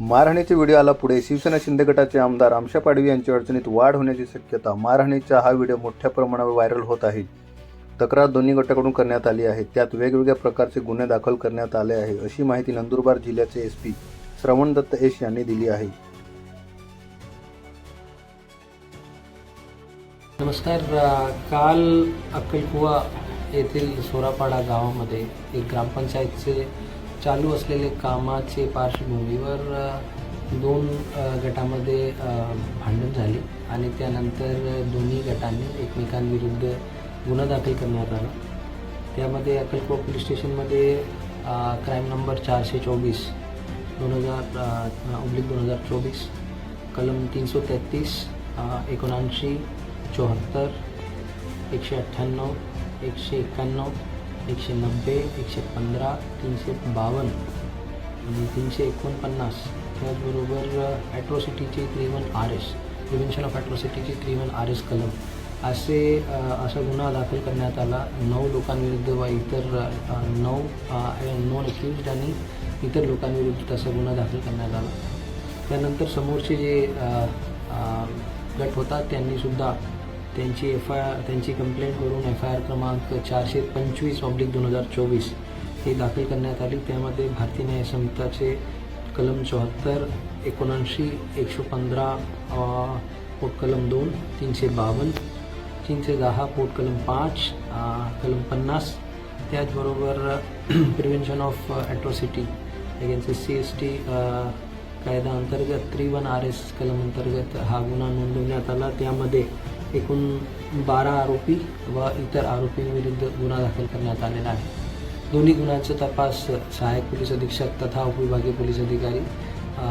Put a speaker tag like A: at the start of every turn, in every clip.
A: मारहाणीचा व्हिडिओ आला पुढे. शिवसेना शिंदे गटाचे आमदार आमशा पाडवी यांच्या अडचणीत वाढ होण्याची शक्यता. मारहाणीचा हा व्हिडिओ मोठ्या प्रमाणावर व्हायरल होत आहे. तक्रार दोन्ही गटाकडून करण्यात आली आहे. त्यात वेगवेगळ्या प्रकारचे गुन्हे दाखल करण्यात आले आहे अशी माहिती नंदुरबार जिल्ह्याचे एस पी श्रवण दत्त एस यांनी दिली आहे.
B: नमस्कार. काल अक्कलकुवा येथील सोरापाडा गावामध्ये एक ग्रामपंचायतचे चालू असलेले कामाचे पार्श्वभूमीवर दोन गटामध्ये भांडण झाले आणि त्यानंतर दोन्ही गटांनी एकमेकांविरुद्ध गुन्हा दाखल करण्यात आला. त्यामध्ये अक्कलकोट पोलीस स्टेशनमध्ये क्राईम नंबर चारशे चोवीस दोन हजार ऑब्लिक दोन हजार चोवीस कलम तीनशे तेहतीस एकोणऐंशी चौहत्तर एकशे अठ्ठ्याण्णव एकशे एक्क्याण्णव एकशे नब्बे एकशे पंधरा तीनशे बावन्न आणि तीनशे एकोणपन्नास. त्याचबरोबर ॲट्रॉसिटीची three one R S prevention of ॲट्रॉसिटीची three one R S कलम. असे असा गुन्हा दाखल करण्यात आला. नऊ लोकांविरुद्ध व इतर नऊ नॉन अक्युज्ड आणि इतर लोकांविरुद्ध तसा गुन्हा दाखल करण्यात आला. त्यानंतर समोरचे जे गट होता त्यांनीसुद्धा त्यांची एफ आय आर त्यांची कंप्लेंट करून एफ आय आर क्रमांक चारशे पंचवीस ऑब्लिक दोन हजार चोवीस ही दाखल करण्यात आली. त्यामध्ये भारतीय न्याय संहिताचे कलम चौहत्तर एकोणऐंशी एकशे पंधरा पोट कलम दोन तीनशे बावन्न तीनशे दहा पोट कलम पाच कलम पन्नास. त्याचबरोबर prevention of atrocity against C S T कायदा अंतर्गत त्रिवन आर एस कलम अंतर्गत हा गुन्हा नोंदवण्यात आला. त्यामध्ये एकूण बारा आरोपी व इतर आरोपींविरुद्ध गुन्हा दाखल करण्यात आलेला आहे. दोन्ही गुन्ह्यांचा तपास सहाय्यक पोलीस अधीक्षक तथा उपविभागीय पोलीस अधिकारी अ,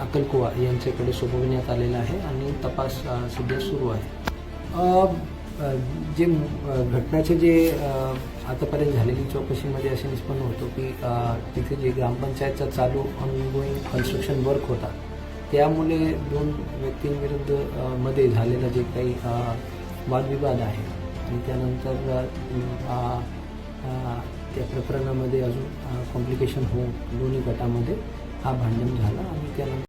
B: अक्कलकुवा यांच्याकडे सोपविण्यात आलेला आहे आणि तपास सध्या सुरू आहे. जे घटनाचे जे आतापर्यंत झालेली चौकशीमध्ये असे निष्पन्न होतो की तिथे जे ग्रामपंचायतचा चालू ऑनगोईंग कन्स्ट्रक्शन वर्क होता त्यामुळे दोन व्यक्तींविरुद्धमध्ये झालेला जे काही वादविवाद आहे आणि त्यानंतर त्या प्रकरणामध्ये अजून कॉम्प्लिकेशन होऊन दोन्ही गटामध्ये हा भांडण झाला आणि त्यानंतर